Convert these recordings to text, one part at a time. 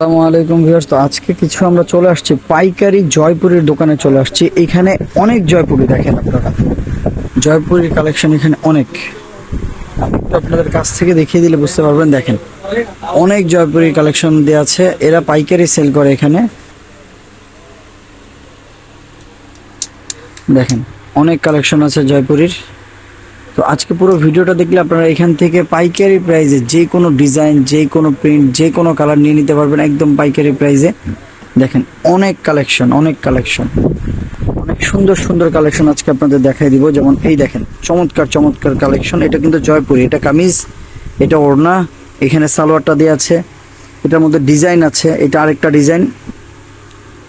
আসসালামু আলাইকুম ভিউয়ার্স। তো আজকে কিছু আমরা চলে আসছি পাইকারি জয়পুরের দোকানে চলে আসছি। এখানে অনেক জয়পুরি দেখেন আপনারা। জয়পুরের কালেকশন এখানে অনেক। আপনাদের কাছ থেকে দেখিয়ে দিলে বুঝতে পারবেন, দেখেন। অনেক জয়পুরি কালেকশন দেওয়া আছে। এরা পাইকারি সেল করে এখানে। দেখেন, অনেক কালেকশন আছে জয়পুরীর। তো আজকে পুরো ভিডিওটা দেখলে আপনারা এখান থেকে পাইকারি প্রাইজে যে কোনো ডিজাইন যে কোনো প্রিন্ট যে কোনো কালার নিয়ে নিতে পারবেন একদম পাইকারি প্রাইজে দেখেন, অনেক কালেকশন অনেক কালেকশন অনেক সুন্দর সুন্দর কালেকশন আজকে আপনাদের দেখাই দিব। যেমন এই দেখেন, চমৎকার চমৎকার কালেকশন এটা কিন্তু জয়পুরি, এটা কামিজ, এটা ওড়না, এখানে সালোয়ারটা দেওয়া আছে। এটার মধ্যে ডিজাইন আছে, এটা আরেকটা ডিজাইন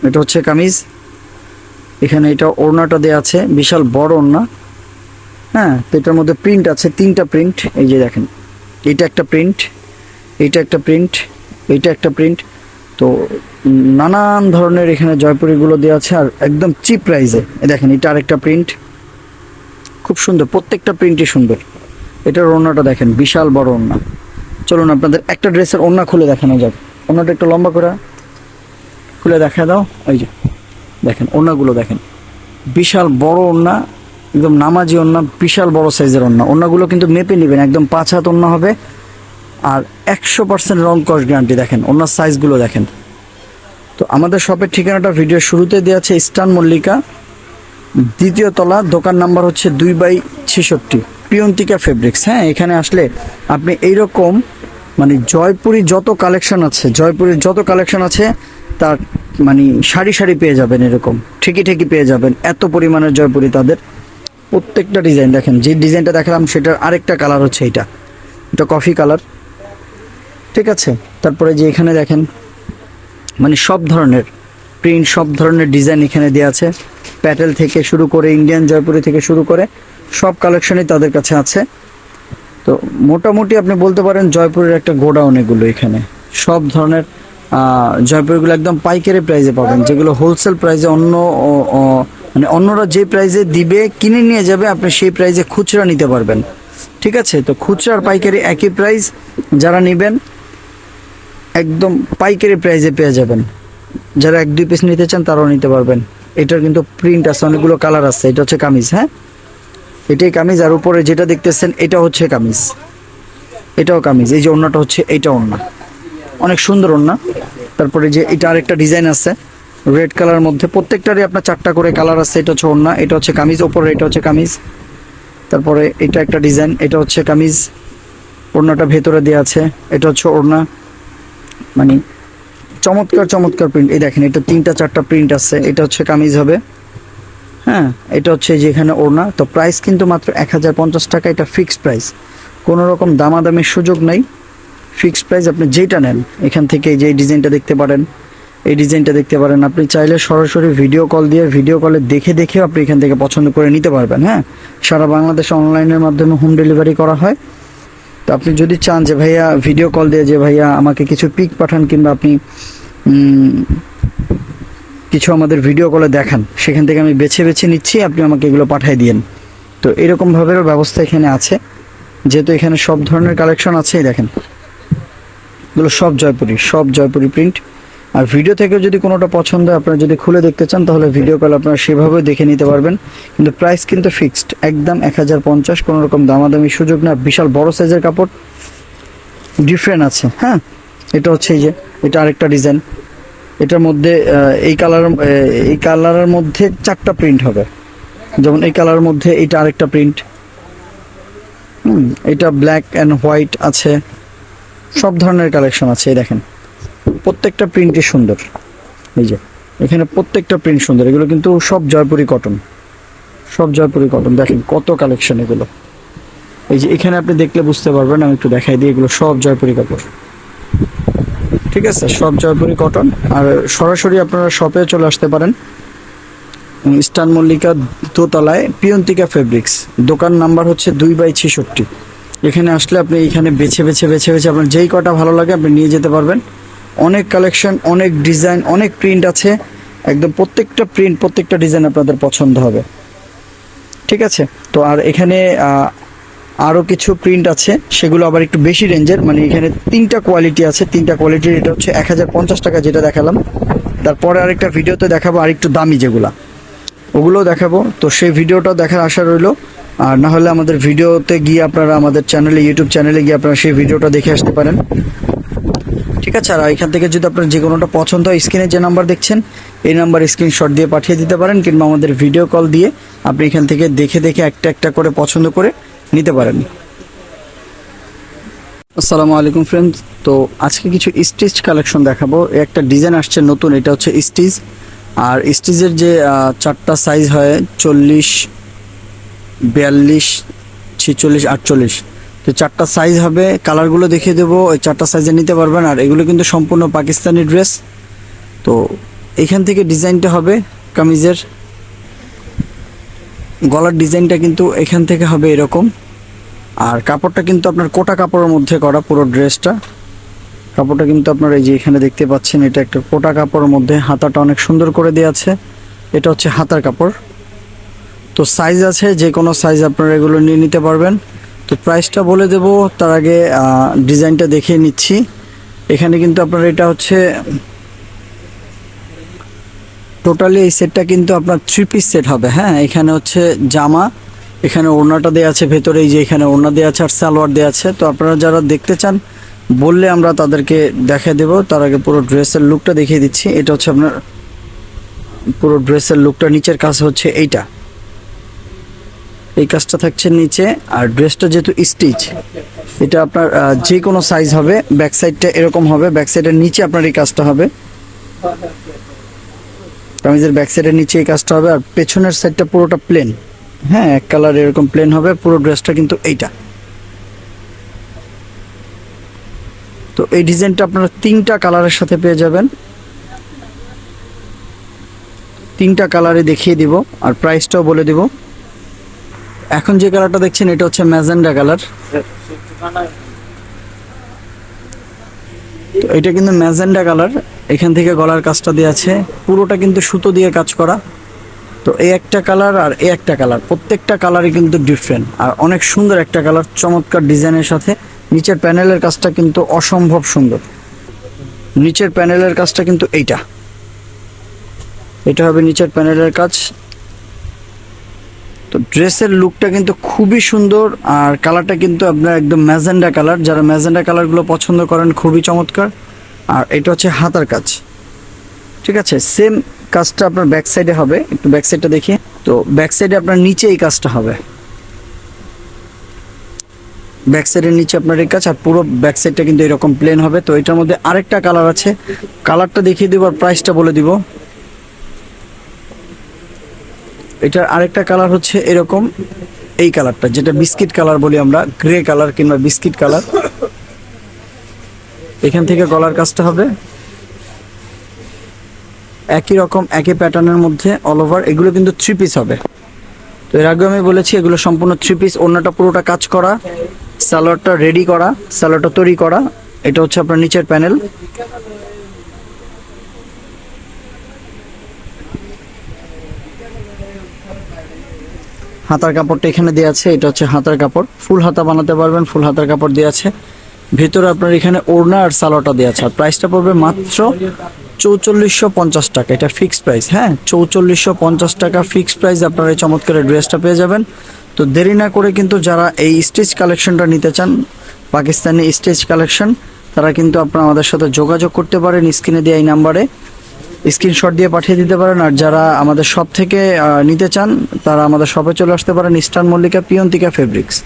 এটা হচ্ছে কামিজ। এখানে এটা ওড়নাটা দেওয়া আছে, বিশাল বড় ওড়না। হ্যাঁ তো এটার মধ্যে প্রিন্ট আছে, তিনটা প্রিন্ট এই যে দেখেন, এটা একটা প্রিন্ট এইটা একটা প্রিন্ট এইটা একটা প্রিন্ট তো নানান ধরনের এখানে জয়পুরিগুলো দেওয়া আছে, আর একদম চিপ প্রাইসে দেখেন, এটা আরেকটা প্রিন্ট খুব সুন্দর, প্রত্যেকটা প্রিন্টই সুন্দর। এটার ওড়নাটা দেখেন, বিশাল বড় ওড়না। চলুন আপনাদের একটা ড্রেসের ওড়না খুলে দেখানো যাক। ওড়নাটা একটু লম্বা করে খুলে দেখা দাও, এই যে, দেখেন, ওড়নাগুলো দেখেন, বিশাল বড় ওড়না একদম নামাজি ওড়না বিশাল বড় সাইজের ওড়না ওড়নাগুলো কিন্তু মেপে নেবেন, একদম পাঁচ হাত ওড়না হবে। আর একশো পার্সেন্ট রং কস গ্যারান্টি দেখেন ওনার সাইজগুলো দেখেন। তো আমাদের শপের ঠিকানাটা ভিডিওর শুরুতে দেওয়া আছে ইস্টার্ন মল্লিকা, দ্বিতীয় তলা, দোকান নাম্বার হচ্ছে দুই বাই ছেষট্টি, পিয়ন্তিকা ফেব্রিক্স হ্যাঁ এখানে আসলে আপনি এইরকম মানে জয়পুরি যত কালেকশন আছে জয়পুরের যত কালেকশন আছে, তার মানে সারি সারি পেয়ে যাবেন এরকম। ঠিকই ঠিকই পেয়ে যাবেন, এত পরিমাণের জয়পুরি তাদের। প্রত্যেকটা ডিজাইন দেখেন, যে ডিজাইনটা দেখালাম সেটার আরেকটা কালার হচ্ছে এইটা। এটা কফি কালার। ঠিক আছে? তারপরে যে এখানে দেখেন মানে সব ধরনের প্রিন্ট, সব ধরনের ডিজাইন এখানে দেওয়া আছে। প্যাটেল থেকে শুরু করে, ইন্ডিয়ান জয়পুরি থেকে শুরু করে, সব কালেকশনই তাদের কাছে আছে। তো মোটামুটি আপনি বলতে পারেন জয়পুরের একটা গোডাউন এগুলো এখানে। সব ধরনের জয়পুরগুলো একদম পাইকারি প্রাইসে পাবেন, যেগুলো হোলসেল প্রাইসে অন্য মানে অন্যরা যে প্রাইজে দিবে, কিনে নিয়ে যাবে, আপনি সেই প্রাইজে খুচরা নিতে পারবেন। ঠিক আছে? তো খুচরা আর পাইকারি একই প্রাইস যারা নেবেন, একদম পাইকারি প্রাইজে পেয়ে যাবেন। যারা এক, দুই পিস নিতে চান, তারাও নিতে পারবেন। এটার কিন্তু প্রিন্ট আছে, অনেকগুলো কালার আছে। এটা হচ্ছে কামিজ হ্যাঁ? এটাই কামিজ, আর উপরে যেটা দেখতেছেন, এটা হচ্ছে কামিজ। এটাও কামিজ। এই যে ওড়নাটা হচ্ছে, এইটা ওড়না। অনেক সুন্দর ওড়না। তারপরে যে এটা আরেকটা ডিজাইন আছে। রেড কালার মধ্যে। প্রত্যেকটারই আপনার চারটা করে কালার আছে, এটা হচ্ছে ওড়না, এটা হচ্ছে কামিজ ওপরে এটা হচ্ছে কামিজ। তারপরে এটা একটা ডিজাইন এটা হচ্ছে কামিজ। ওড়নাটা ভেতরে দেওয়া আছে, এটা হচ্ছে ওড়না। মানে চমৎকার চমৎকার প্রিন্ট এই দেখেন, এটা তিনটা, চারটা প্রিন্ট আছে, এটা হচ্ছে কামিজ হবে। হ্যাঁ এটা হচ্ছে যেখানে ওড়না। তো প্রাইস কিন্তু মাত্র এক হাজার পঞ্চাশ টাকা, এটা ফিক্সড প্রাইস কোনো রকম দামাদামির সুযোগ নেই। ফিক্সড প্রাইস আপনি যেটা নেন, এখান থেকে এই যে ডিজাইনটা দেখতে পারেন। এই ডিজাইনটা দেখতে পারেন। আপনি চাইলে সরাসরি ভিডিও কল দিয়ে ভিডিও কলে দেখে দেখেও আপনি এখান থেকে পছন্দ করে নিতে পারবেন হ্যাঁ? সারা বাংলাদেশে অনলাইনের মাধ্যমে হোম ডেলিভারি করা হয়। তো আপনি যদি চান যে, ভাইয়া ভিডিও কল দিয়ে যে, ভাইয়া, আমাকে কিছু পিক পাঠান কিংবা আপনি কিছু আমাদের ভিডিও কলে দেখান, সেখান থেকে আমি বেছে বেছে নিচ্ছি, আপনি আমাকে এগুলো পাঠিয়ে দিয়েন। তো এরকম ভাবেও ব্যবস্থা এখানে আছে। যেহেতু এখানে সব ধরনের কালেকশন আছেই, দেখেন। এগুলো সব জয়পুরি সব জয়পুরি প্রিন্ট আর ভিডিও থেকে যদি কোনোটা পছন্দ আপনারা যদি খুলে দেখতে চান, তাহলে ভিডিও কল আপনারা সেভাবে দেখে নিতে পারবেন। কিন্তু প্রাইস কিন্তু ফিক্সড একদম এক হাজার পঞ্চাশ কোনো রকম দামাদামি সুযোগ না। বিশাল বড় সাইজের কাপড় ডিফারেন্ট আছে হ্যাঁ? এটা হচ্ছে এই যে, এটা আরেকটা ডিজাইন এটার মধ্যে এই কালার এই কালারের মধ্যে চারটা প্রিন্ট হবে। যেমন এই কালারের মধ্যে এটা আরেকটা প্রিন্ট হুম, এটা ব্ল্যাক অ্যান্ড হোয়াইট আছে। সব ধরনের কালেকশন আছে, এই দেখেন। প্রত্যেকটা প্রিন্টই সুন্দর। এই যে, এখানে প্রত্যেকটা প্রিন্ট সুন্দর। এগুলো কিন্তু সব জয়পুরি কটন সব জয়পুরি কটন দেখেন কত কালেকশন এগুলো। এই যে, এখানে আপনি দেখলে বুঝতে পারবেন, আমি একটু দেখাই দিই, এগুলো সব জয়পুরি কাপড় ঠিক আছে? সব জয়পুরি কটন আর সরাসরি আপনারা শপে চলে আসতে পারেন। ইস্টার্ন মল্লিকা দোতলায় পিয়ন্তিকা ফেব্রিক্স দোকান নাম্বার হচ্ছে দুই বাই ছেষট্টি। এখানে আসলে আপনি এখানে বেছে বেছে বেছে বেছে আপনার যেই কটা ভালো লাগে আপনি নিয়ে যেতে পারবেন। অনেক কালেকশন, অনেক ডিজাইন, অনেক প্রিন্ট আছে। একদম প্রত্যেকটা প্রিন্ট, প্রত্যেকটা ডিজাইন আপনাদের পছন্দ হবে। ঠিক আছে? তো আর এখানে আরও কিছু প্রিন্ট আছে, সেগুলো আবার একটু বেশি রেঞ্জের। মানে এখানে তিনটা কোয়ালিটি আছে। তিনটা কোয়ালিটির এটা হচ্ছে এক হাজার পঞ্চাশ টাকা যেটা দেখালাম। তারপরে আরেকটা ভিডিওতে দেখাবো আরেকটু দামি যেগুলা। ওগুলোও দেখাবো। তো সেই ভিডিওটা দেখার আশা রইল। আর না হলে আমাদের ভিডিওতে গিয়ে আপনারা আমাদের চ্যানেলে, ইউটিউব চ্যানেলে গিয়ে আপনারা সেই ভিডিওটা দেখে আসতে পারেন। ঠিক আছে, আর এখান থেকে যদি আপনার যে কোনোটা পছন্দ হয়, স্ক্রিনে যে নাম্বার দেখছেন, এই নাম্বার স্ক্রিনশট দিয়ে পাঠিয়ে দিতে পারেন কিংবা আমাদের ভিডিও কল দিয়ে আপনি এখান থেকে দেখে দেখে একটা একটা করে পছন্দ করে নিতে পারেন। আসসালামু আলাইকুম ফ্রেন্ডস তো আজকে কিছু স্টিচ কালেকশন দেখাবো। একটা ডিজাইন আসছে নতুন, এটা হচ্ছে স্টিচ আর স্টিচের যে চারটা সাইজ হয়, চল্লিশ, বিয়াল্লিশ, ছিচল্লিশ, আটচল্লিশ। তো চারটা সাইজ হবে কালারগুলো দেখিয়ে দেবো, ওই চারটা সাইজে নিতে পারবেন। আর এগুলো কিন্তু সম্পূর্ণ পাকিস্তানি ড্রেস তো এখান থেকে ডিজাইনটা হবে কামিজের। গলার ডিজাইনটা কিন্তু এখান থেকে হবে এরকম। আর কাপড়টা কিন্তু আপনার কোটা কাপড়ের মধ্যে করা পুরো ড্রেসটা কাপড়টা কিন্তু আপনার এই যে এখানে দেখতে পাচ্ছেন, এটা একটা কোটা কাপড়ের মধ্যে। হাতাটা অনেক সুন্দর করে দেওয়া আছে। এটা হচ্ছে হাতার কাপড়। তো সাইজ আছে যে কোনো সাইজ আপনারা এগুলো নিয়ে নিতে পারবেন। তো প্রাইসটা বলে দেব, তার আগে ডিজাইনটা দেখিয়ে নিচ্ছি। এখানে কিন্তু আপনার এটা হচ্ছে টোটালি এই সেটটা কিন্তু আপনার থ্রি পিস সেট হবে হ্যাঁ? এখানে হচ্ছে জামা, এখানে ওড়নাটা দেওয়া আছে, ভেতরে এই যে এখানে ওড়না দেওয়া আছে আর সালোয়ার দেওয়া আছে। তো আপনারা যারা দেখতে চান, বললে আমরা তাদেরকে দেখিয়ে দেব। তার আগে পুরো ড্রেসের লুকটা দেখিয়ে দিচ্ছি। এটা হচ্ছে আপনার, পুরো ড্রেসের লুকটা নিচের কাছে হচ্ছে এইটা। এই কাজটা থাকছে নিচে আর ড্রেসটা যেহেতু স্টিচ, এটা আপনার যে কোনো সাইজ হবে ব্যাক সাইডটা এরকম হবে ব্যাক সাইডের নিচে আপনার এই কাজটা হবে। কামিজের ব্যাক সাইডের নিচে এই কাজটা হবে আর পেছনের সাইডটা পুরোটা প্লেন হ্যাঁ এক কালার এরকম প্লেন হবে, পুরো ড্রেসটা কিন্তু এইটা। তো এই ডিজাইনটা আপনারা তিনটা কালারের সাথে পেয়ে যাবেন। তিনটা কালারে দেখিয়ে দিব আর প্রাইসটাও বলে দিব। এখন যে কালারটা দেখছেন, এটা হচ্ছে ম্যাজেন্ডা কালার। তো এটা কিন্তু ম্যাজেন্ডা কালার। এখান থেকে গলার কাজটা দেওয়া আছে। পুরোটা কিন্তু সুতো দিয়ে কাজ করা। তো এই একটা কালার আর এই একটা কালার, প্রত্যেকটা কালারই কিন্তু ডিফারেন্ট আর অনেক সুন্দর একটা কালার, চমৎকার ডিজাইনের সাথে। নিচের প্যানেলের কাজটা কিন্তু অসম্ভব সুন্দর। নিচের প্যানেলের কাজটা কিন্তু এইটা। এটা হবে নিচের প্যানেলের কাজ। তো ড্রেসের লুকটা কিন্তু খুবই সুন্দর আর কালারটা কিন্তু আপনার একদম ম্যাজেন্ডা কালার। যারা ম্যাজেন্ডা কালারগুলো পছন্দ করেন, খুবই চমৎকার। আর এটা হচ্ছে হাতার কাজ। ঠিক আছে? সেম কাজটা আপনার ব্যাক সাইডে হবে। একটু ব্যাক সাইডটা দেখি। তো ব্যাক সাইডে আপনার নিচে এই কাজটা হবে। ব্যাক সাইডের নিচে আপনার এই কাজ আর পুরো ব্যাক সাইডটা কিন্তু এরকম প্লেন হবে। তো এটার মধ্যে আরেকটা কালার আছে। কালারটা দেখিয়ে দিব আর প্রাইসটা বলে দিব। এটার আরেকটা কালার হচ্ছে এরকম, এই কালারটা, যেটা বিস্কিট কালার বলি আমরা, গ্রে কালার কিংবা বিস্কিট কালার। এখান থেকে গলার কাজটা হবে। একই রকম, একই প্যাটার্নের মধ্যে অল ওভার এগুলো কিন্তু থ্রি পিস হবে। তো এর আগে আমি বলেছি, এগুলো সম্পূর্ণ থ্রি পিস অন্যটা পুরোটা কাজ করা স্যালোয়ারটা রেডি করা স্যালোয়ারটা তৈরি করা, এটা হচ্ছে আপনার নিচের প্যানেল হাতার কাপড়টা এখানে দেওয়া আছে, এটা হচ্ছে হাতার কাপড়। ফুল হাতা বানাতে পারবেন, ফুল হাতার কাপড় দেওয়া আছে। ভেতরে আপনার এখানে ওড়না আর সালোয়ারটা দেওয়া আছে। আর প্রাইসটা পড়বে মাত্র চৌচল্লিশশো পঞ্চাশ টাকা। এটা ফিক্সড প্রাইস হ্যাঁ? চৌচল্লিশশো পঞ্চাশ টাকা ফিক্সড প্রাইস আপনারা এই চমৎকার ড্রেসটা পেয়ে যাবেন। তো দেরি না করে কিন্তু যারা এই স্টেজ কালেকশনটা নিতে চান, পাকিস্তানি স্টেজ কালেকশন তারা কিন্তু আপনারা আমাদের সাথে যোগাযোগ করতে পারেন। স্ক্রিনে দেওয়া এই নাম্বারে। স্ক্রিনশট দিয়ে পাঠিয়ে দিতে পারেন। আর যারা আমাদের শপ থেকে নিতে চান, তারা আমাদের শপে চলে আসতে পারেন ইস্টার্ন মল্লিকা পিয়ন্তিকা ফেব্রিক্স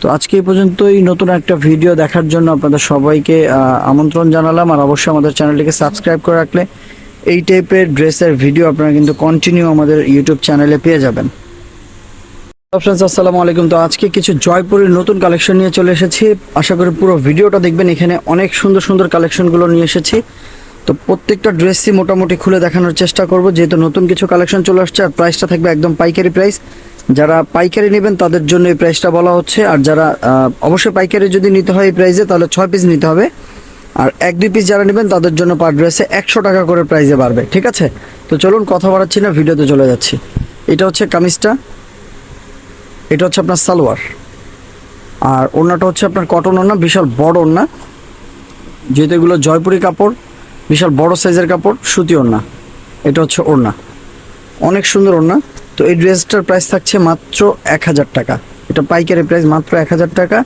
তো আজকে এই পর্যন্তই। নতুন একটা ভিডিও দেখার জন্য আপনাদের সবাইকে আমন্ত্রণ জানালাম। আর অবশ্যই আমাদের চ্যানেলটিকে সাবস্ক্রাইব করে রাখলে এই টাইপের ড্রেসের ভিডিও আপনারা কিন্তু কন্টিনিউ আমাদের ইউটিউব চ্যানেলে পেয়ে যাবেন। আসসালামু আলাইকুম। তো আজকে কিছু জয়পুরের নতুন কালেকশন নিয়ে চলে এসেছি। আশা করি পুরো ভিডিওটা দেখবেন। এখানে অনেক সুন্দর সুন্দর কালেকশনগুলো নিয়ে এসেছি। তো প্রত্যেকটা ড্রেসই মোটামুটি খুলে দেখানোর চেষ্টা করব, যেহেতু নতুন কিছু কালেকশন চলে আসছে আর প্রাইসটা থাকবে একদম পাইকারি প্রাইস যারা পাইকারি নেবেন, তাদের জন্য এই প্রাইসটা বলা হচ্ছে। আর যারা অবশ্যই পাইকারি যদি নিতে হয় এই প্রাইসে তাহলে ছয় পিস নিতে হবে। আর এক, দুই পিস যারা নেবেন, তাদের জন্য পার ড্রেসে একশো টাকা করে প্রাইসে বাড়বে, ঠিক আছে? তো চলুন কথা বাড়াচ্ছি না, ভিডিওতে চলে যাচ্ছি। এটা হচ্ছে কামিজটা। এটা হচ্ছে আপনার সালোয়ার। আর ওড়নাটা হচ্ছে আপনার কটন ওড়না, বিশাল বড় ওড়না। যেহেতু এগুলো জয়পুরি কাপড় বিশাল বড় সাইজের কাপড়, সুতি ওড়না। এটা হচ্ছে ওড়না। অনেক সুন্দর ওড়না। তো এই ড্রেসটার প্রাইস থাকছে মাত্র এক হাজার টাকা। এটা পাইকারি প্রাইস মাত্র এক হাজার টাকা।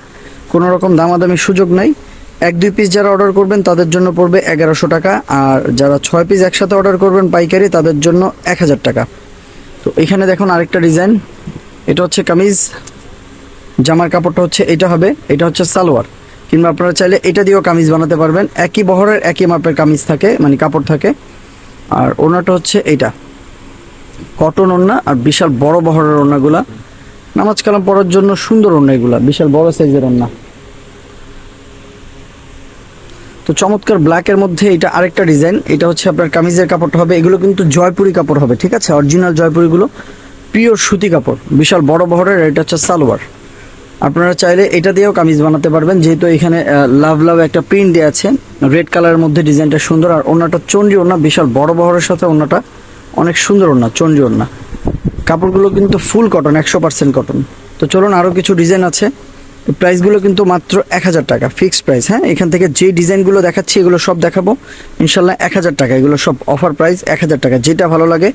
কোনো রকম দামাদামি সুযোগ নাই। এক, দুই পিস যারা অর্ডার করবেন, তাদের জন্য পড়বে এগারোশো টাকা। আর যারা ছয় পিস একসাথে অর্ডার করবেন পাইকারি, তাদের জন্য এক হাজার টাকা। তো এখানে দেখুন আরেকটা ডিজাইন। এটা হচ্ছে কামিজ। জামার কাপড়টা হচ্ছে, এটা হবে। এটা হচ্ছে সালোয়ার। কিংবা আপনারা চাইলে এটা দিয়েও কামিজ বানাতে পারবেন। একই বহরের একই মাপের কামিজ থাকে মানে কাপড় থাকে। আর ওনাটা হচ্ছে এইটা। কটন ওড়না আর বিশাল বড় বহরের ওড়নাগুলা। নামাজ কালাম পড়ার জন্য সুন্দর ওড়না এগুলা, বিশাল বড় সাইজের ওড়না। তো চমৎকার ব্ল্যাকের মধ্যে এটা আরেকটা ডিজাইন এটা হচ্ছে আপনার কামিজের কাপড়টা হবে। এগুলো কিন্তু জয়পুরি কাপড় হবে, ঠিক আছে? অরিজিনাল জয়পুরিগুলো পিওর সুতি কাপড়, বিশাল বড় বহরের এটা হচ্ছে সালোয়ার। আপনারা চাইলে এটা দিয়েও কামিজ বানাতে পারবেন। যেহেতু এখানে লাভ লাভ একটা প্রিন্ট দেওয়া আছে। রেড কালারের মধ্যে ডিজাইনটা সুন্দর। আর ওনাটা চন্ডি ওনা বিশাল বড় বহরের সাথে ওনাটা অনেক সুন্দর ওনা চন্ডি ওনা কাপড়গুলো কিন্তু ফুল কটন একশো পার্সেন্ট কটন তো চলুন আরও কিছু ডিজাইন আছে। প্রাইসগুলো কিন্তু মাত্র এক হাজার টাকা ফিক্সড প্রাইস হ্যাঁ? এখান থেকে যে ডিজাইনগুলো দেখাচ্ছি, এগুলো সব দেখাবো। ইনশাল্লাহ এক হাজার টাকা, এগুলো সব অফার প্রাইস এক হাজার টাকা, যেটা ভালো লাগে।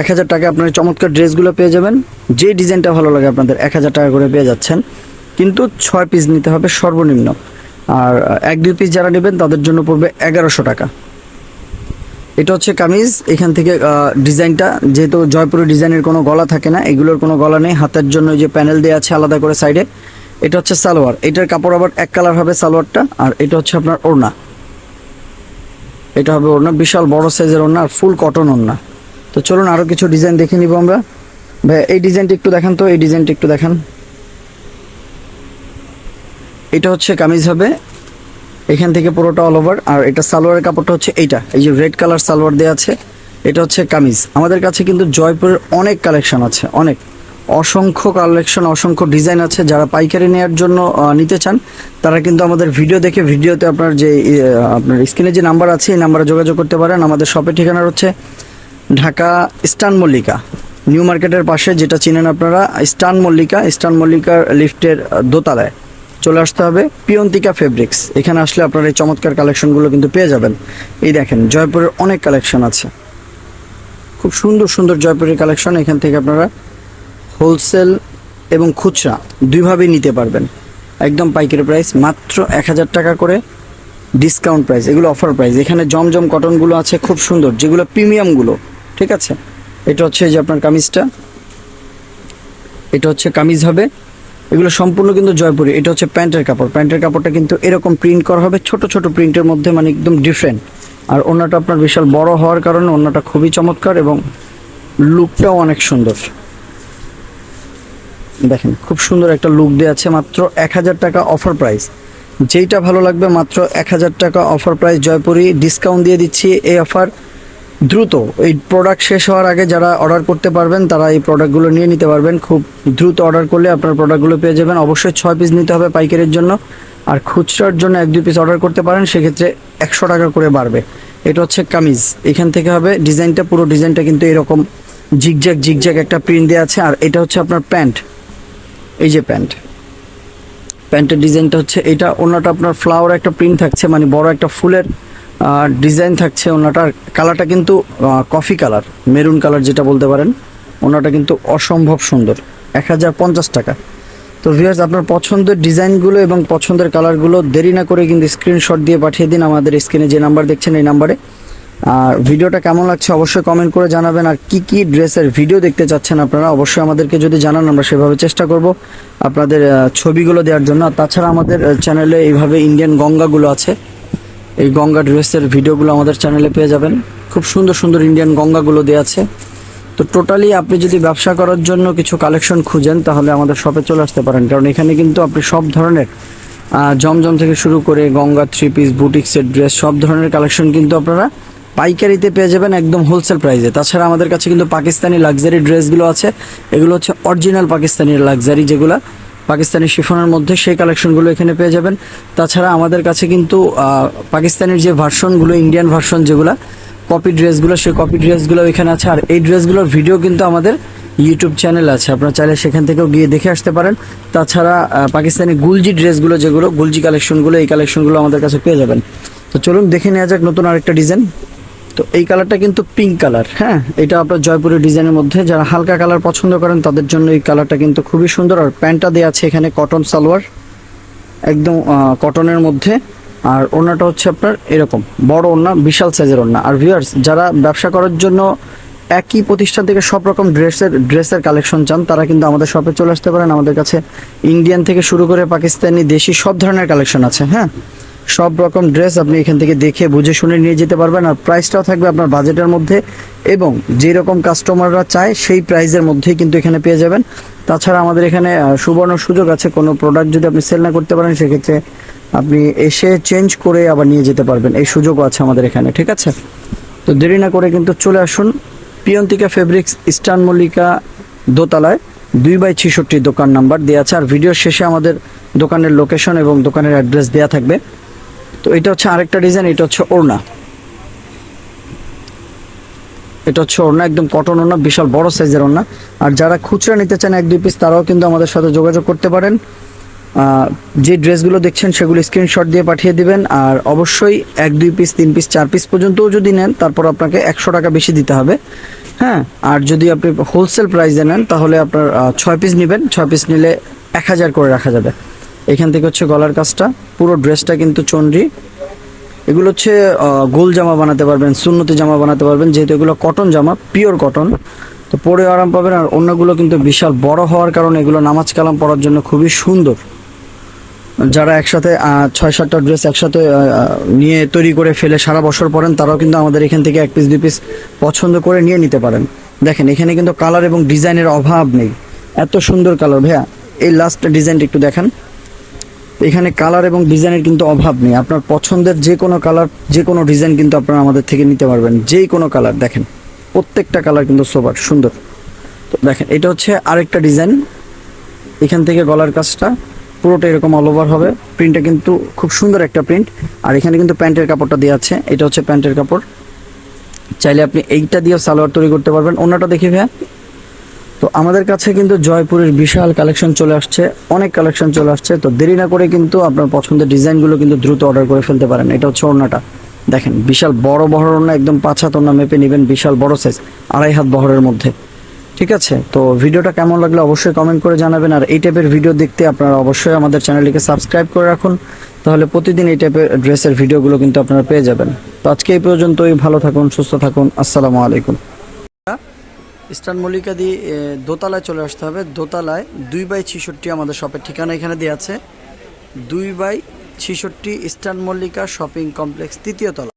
এক হাজার টাকা আপনার চমৎকার ড্রেসগুলো পেয়ে যাবেন। যে ডিজাইনটা ভালো লাগে আপনাদের এক হাজার টাকা করে পেয়ে যাচ্ছেন। কিন্তু ছয় পিস নিতে হবে সর্বনিম্ন। আর এক, দুই পিস যারা নেবেন তাদের জন্য পড়বে এগারোশো টাকা। এটা হচ্ছে কামিজ। এখান থেকে ডিজাইনটা। যেহেতু জয়পুরের ডিজাইনের কোনো গলা থাকে না, এগুলোর কোনো গলা নেই। হাতের জন্য যে প্যানেল দেওয়া আছে আলাদা করে সাইডে। এটা হচ্ছে সালোয়ার। এটার কাপড় আবার এক কালার হবে সালোয়ারটা। আর এটা হচ্ছে আপনার ওড়না। এটা হবে ওড়না। বিশাল বড় সাইজের ওড়না আর ফুল কটন ওড়না। তো চলুন আরও কিছু ডিজাইন দেখে নিব আমরা। ভাই, এই ডিজাইনটা একটু দেখান তো, এই ডিজাইনটা একটু দেখান। এটা হচ্ছে কামিজ হবে। এখান থেকে পুরোটা অল ওভার আর এটা সালোয়ারের কাপড়টা হচ্ছে এইটা। এই যে রেড কালার সালোয়ার দেওয়া আছে, এটা হচ্ছে কামিজ। আমাদের কাছে কিন্তু জয়পুরের অনেক কালেকশন আছে, অনেক। অসংখ্য কালেকশন অসংখ্য ডিজাইন আছে। যারা পাইকারি নেওয়ার জন্য নিতে চান, তারা কিন্তু আমাদের ভিডিও দেখে ভিডিওতে আপনার যে আপনার স্ক্রিনে যে নাম্বার আছে, এই নাম্বারে যোগাযোগ করতে পারেন। আমাদের শপের ঠিকানা হচ্ছে ঢাকা স্টান মল্লিকা। নিউ মার্কেটের পাশে যেটা চিনেন আপনারা, স্টান মল্লিকা, স্টান মল্লিকার লিফটের দোতলায়। চলে আসতে হবে পিয়ন্তিকা ফেব্রিক্স। এখানে আসলে আপনারা এই চমৎকার কালেকশনগুলো কিন্তু পেয়ে যাবেন। এই দেখেন, জয়পুরের অনেক কালেকশন আছে। খুব সুন্দর সুন্দর জয়পুরের কালেকশন। এখান থেকে আপনারা হোলসেল এবং খুচরা দুইভাবেই নিতে পারবেন। একদম পাইকারি প্রাইস, মাত্র এক হাজার টাকা করে ডিসকাউন্ট প্রাইস, এগুলো অফার প্রাইস। এখানে জমজম কটনগুলো আছে, খুব সুন্দর। যেগুলো প্রিমিয়ামগুলো ঠিক আছে? এটা হচ্ছে যে আপনার কামিজটা। এটা হচ্ছে কামিজ হবে। এগুলো সম্পূর্ণ কিন্তু জয়পুরি। এটা হচ্ছে প্যান্টের কাপড়। প্যান্টের কাপড়টা কিন্তু এরকম প্রিন্ট করা হবে। ছোট ছোট প্রিন্টের মধ্যে মানে একদম ডিফারেন্ট আর ওনাটা আপনার বিশাল বড় হওয়ার কারণে ওনাটা খুবই চমৎকার এবং লুকটাও অনেক সুন্দর। দেখেন, খুব সুন্দর একটা লুক দেওয়া আছে। মাত্র এক হাজার টাকা অফার প্রাইস যেইটা ভালো লাগবে, মাত্র এক হাজার টাকা অফার প্রাইস জয়পুরি। ডিসকাউন্ট দিয়ে দিচ্ছি এই অফার দ্রুত এই প্রোডাক্ট শেষ হওয়ার আগে যারা অর্ডার করতে পারবেন, তারা এই প্রোডাক্টগুলো নিয়ে নিতে পারবেন। খুব দ্রুত অর্ডার করলে আপনার প্রোডাক্টগুলো পেয়ে যাবেন। অবশ্যই ছয় পিস নিতে হবে পাইকারির জন্য। আর খুচরার জন্য এক, দুই পিস অর্ডার করতে পারেন, সেক্ষেত্রে একশো টাকা করে বাড়বে। এটা হচ্ছে কামিজ। এখান থেকে হবে ডিজাইনটা, পুরো ডিজাইনটা কিন্তু এরকম জিগজ্যাগ জিগজ্যাগ একটা প্রিন্ট দেওয়া আছে। আর এটা হচ্ছে আপনার প্যান্ট। এই যে প্যান্ট। প্যান্টের ডিজাইনটা হচ্ছে এটা। ওনাটা আপনার ফ্লাওয়ার একটা প্রিন্ট থাকছে মানে বড় একটা ফুলের ডিজাইন থাকছে ওনাটার কালারটা কিন্তু কফি কালার মেরুন কালার যেটা বলতে পারেন, ওনাটা কিন্তু অসম্ভব সুন্দর, এক হাজার পঞ্চাশ টাকা। তো ভিউয়ার্স আপনার পছন্দের ডিজাইনগুলো এবং পছন্দের কালারগুলো দেরি না করে কিন্তু স্ক্রিনশট দিয়ে পাঠিয়ে দিন, আমাদের স্ক্রিনে যে নাম্বার দেখছেন এই নাম্বারে আর ভিডিওটা কেমন লাগছে অবশ্যই কমেন্ট করে জানাবেন, আর কি কি ড্রেসের ভিডিও দেখতে চাচ্ছেন আপনারা অবশ্যই আমাদেরকে যদি জানান, আমরা সেভাবে চেষ্টা করব আপনাদের ছবিগুলো দেওয়ার জন্য। তাছাড়া আমাদের চ্যানেলে এইভাবে ইন্ডিয়ান গঙ্গাগুলো আছে এই গঙ্গা ড্রেসের ভিডিওগুলো আমাদের চ্যানেলে পেয়ে যাবেন। খুব সুন্দর সুন্দর ইন্ডিয়ান গঙ্গাগুলো দেওয়া আছে। তো টোটালি আপনি যদি ব্যবসা করার জন্য কিছু কালেকশন খুঁজেন, তাহলে আমাদের শপে চলে আসতে পারেন। কারণ এখানে কিন্তু আপনি সব ধরনের জমজম থেকে শুরু করে গঙ্গা থ্রি পিস বুটিক্সের ড্রেস সব ধরনের কালেকশন কিন্তু আপনারা পাইকারিতে পেয়ে যাবেন একদম হোলসেল প্রাইসে তাছাড়া আমাদের কাছে কিন্তু পাকিস্তানি লাক্সারি ড্রেসগুলো আছে। এগুলো হচ্ছে অরিজিনাল পাকিস্তানি লাক্সারি যেগুলো পাকিস্তানি শিফনের মধ্যে সেই কালেকশনগুলো এখানে পেয়ে যাবেন। তাছাড়া আমাদের কাছে কিন্তু পাকিস্তানের যে ভার্সনগুলো ইন্ডিয়ান ভার্সন যেগুলো কপি ড্রেসগুলো সেই কপি ড্রেসগুলো এখানে আছে। আর এই ড্রেসগুলোর ভিডিও কিন্তু আমাদের ইউটিউব চ্যানেল আছে। আপনারা চাইলে সেখান থেকেও গিয়ে দেখে আসতে পারেন। তাছাড়া পাকিস্তানি গুলজি ড্রেসগুলো যেগুলো গুলজি কালেকশনগুলো এই কালেকশনগুলো আমাদের কাছে পেয়ে যাবেন। তো চলুন দেখে নেওয়া যাক নতুন আরেকটা ডিজাইন তো এই কালারটা কিন্তু পিঙ্ক কালার হ্যাঁ? এটা আপনার জয়পুরের ডিজাইনের মধ্যে, যারা হালকা কালার পছন্দ করেন, তাদের জন্য এই কালারটা কিন্তু খুবই সুন্দর। আর প্যান্টটা দেওয়া আছে এখানে কটন সালোয়ার, একদম কটনের মধ্যে। আর ওড়নাটা হচ্ছে আপনার এরকম, বড় ওড়না, বিশাল সাইজের ওড়না। আর ভিউয়ার্স যারা ব্যবসা করার জন্য একই প্রতিষ্ঠান থেকে সব রকম ড্রেসের ড্রেসের কালেকশন চান, তারা কিন্তু আমাদের শপে চলে আসতে পারেন। আমাদের কাছে ইন্ডিয়ান থেকে শুরু করে পাকিস্তানি, দেশি, সব ধরনের কালেকশন আছে হ্যাঁ? সব রকম ড্রেস আপনি এখান থেকে দেখে বুঝে শুনে নিয়ে যেতে পারবেন আর প্রাইসটাও থাকবে আপনার বাজেটের মধ্যে এবং যে রকম কাস্টমাররা চায় সেই প্রাইসের মধ্যেই কিন্তু এখানে পেয়ে যাবেন। তাছাড়া আমাদের এখানে সুবর্ণ সুযোগ আছে, কোনো প্রোডাক্ট যদি আপনি সেল না করতে পারেন, সেক্ষেত্রে আপনি এসে চেঞ্জ করে আবার নিয়ে যেতে পারবেন। এই সুযোগও আছে আমাদের এখানে, ঠিক আছে? তো দেরি না করে কিন্তু চলে আসুন পিয়ন্তিকা ফেব্রিক্স ইস্টার্ন মল্লিকা দোতলায়, দুই বাই ছিষট্টি দোকান নাম্বার দেওয়া আছে। আর ভিডিওর শেষে আমাদের দোকানের লোকেশন এবং দোকানের অ্যাড্রেস দেওয়া থাকবে। তো এটা হচ্ছে আরেকটা ডিজাইন এটা হচ্ছে ওড়না। এটা হচ্ছে ওড়না, একদম কটন ওড়না, বিশাল বড় সাইজের ওড়না। আর যারা খুচরা নিতে চান এক দুই পিস তারাও কিন্তু আমাদের সাথে যোগাযোগ করতে পারেন। যে ড্রেসগুলো দেখছেন, সেগুলো স্ক্রিনশট দিয়ে পাঠিয়ে দিবেন। আর অবশ্যই এক দুই পিস তিন পিস চার পিস পর্যন্তও যদি নেন, তারপর আপনাকে একশো টাকা বেশি দিতে হবে। হ্যাঁ আর যদি আপনি হোলসেল প্রাইসে নেন, তাহলে আপনার ছয় পিস নেবেন। ছয় পিস নিলে এক হাজার করে রাখা যাবে। এখান থেকে হচ্ছে গলার কাজটা। পুরো ড্রেসটা কিন্তু চন্ডি এগুলো হচ্ছে গোল জামা বানাতে পারবেন, সুন্নতি জামা বানাতে পারবেন, যেহেতু এগুলো কটন জামা পিওর কটন তো পরে আরাম পাবেন, আর অন্যগুলো কিন্তু বিশাল বড় হওয়ার কারণে এগুলো নামাজ কালাম পরার জন্য খুবই সুন্দর। যারা একসাথে ছয় সাতটা ড্রেস একসাথে নিয়ে তৈরি করে ফেলে সারা বছর পরেন, তারাও কিন্তু আমাদের এখান থেকে এক পিস দুই পিস পছন্দ করে নিয়ে নিতে পারেন। দেখেন, এখানে কিন্তু কালার এবং ডিজাইনের অভাব নেই। এত সুন্দর কালার ভাইয়া। এই লাস্ট ডিজাইনটা একটু দেখেন। এখানে কালার এবং ডিজাইনের কিন্তু অভাব নেই। আপনার পছন্দের যে কোনো কালার যে কোনো ডিজাইন কিন্তু আপনারা আমাদের থেকে নিতে পারবেন। যেই কোনো কালার দেখেন, প্রত্যেকটা কালার কিন্তু সোবার সুন্দর। তো দেখেন, এটা হচ্ছে আরেকটা ডিজাইন এখান থেকে গলার কাজটা পুরোটা এরকম অল ওভার হবে। প্রিন্টটা কিন্তু খুব সুন্দর একটা প্রিন্ট আর এখানে কিন্তু প্যান্টের কাপড়টা দেওয়া আছে। এটা হচ্ছে প্যান্টের কাপড়। চাইলে আপনি এইটা দিয়েও সালোয়ার তৈরি করতে পারবেন। অন্যটা দেখি ভাইয়া। তো আমাদের কাছে কিন্তু জয়পুরের বিশাল কালেকশন চলে আসছে, অনেক কালেকশন চলে আসছে। তো দেরি না করে কিন্তু আপনার পছন্দের ডিজাইনগুলো কিন্তু দ্রুত অর্ডার করে ফেলতে পারেন। এটা হচ্ছে ওড়নাটা। দেখেন, বিশাল বড় বহর ওড়না, একদম পাঁচ হাত ওড়না মেপে নেবেন, বিশাল বড় সাইজ আড়াই হাত বহরের মধ্যে। ঠিক আছে? তো ভিডিওটা কেমন লাগল অবশ্যই কমেন্ট করে জানাবেন। আর এই টাইপের ভিডিও দেখতে আপনারা অবশ্যই আমাদের চ্যানেলটিকে সাবস্ক্রাইব করে রাখুন। তাহলে প্রতিদিন এই টাইপের ড্রেসের ভিডিওগুলো কিন্তু আপনারা পেয়ে যাবেন। তো আজকে এই পর্যন্তই। ভালো থাকুন, সুস্থ থাকুন। আসসালামু আলাইকুম। ইস্টার্ন মল্লিকা দিয়ে দোতলায় চলে আসতে হবে। দোতলায় দুই বাই ছিষট্টি আমাদের শপের ঠিকানা এখানে দেওয়া আছে। দুই বাই ছিষট্টি ইস্টার্ন মল্লিকা শপিং কমপ্লেক্স, তৃতীয় তলা।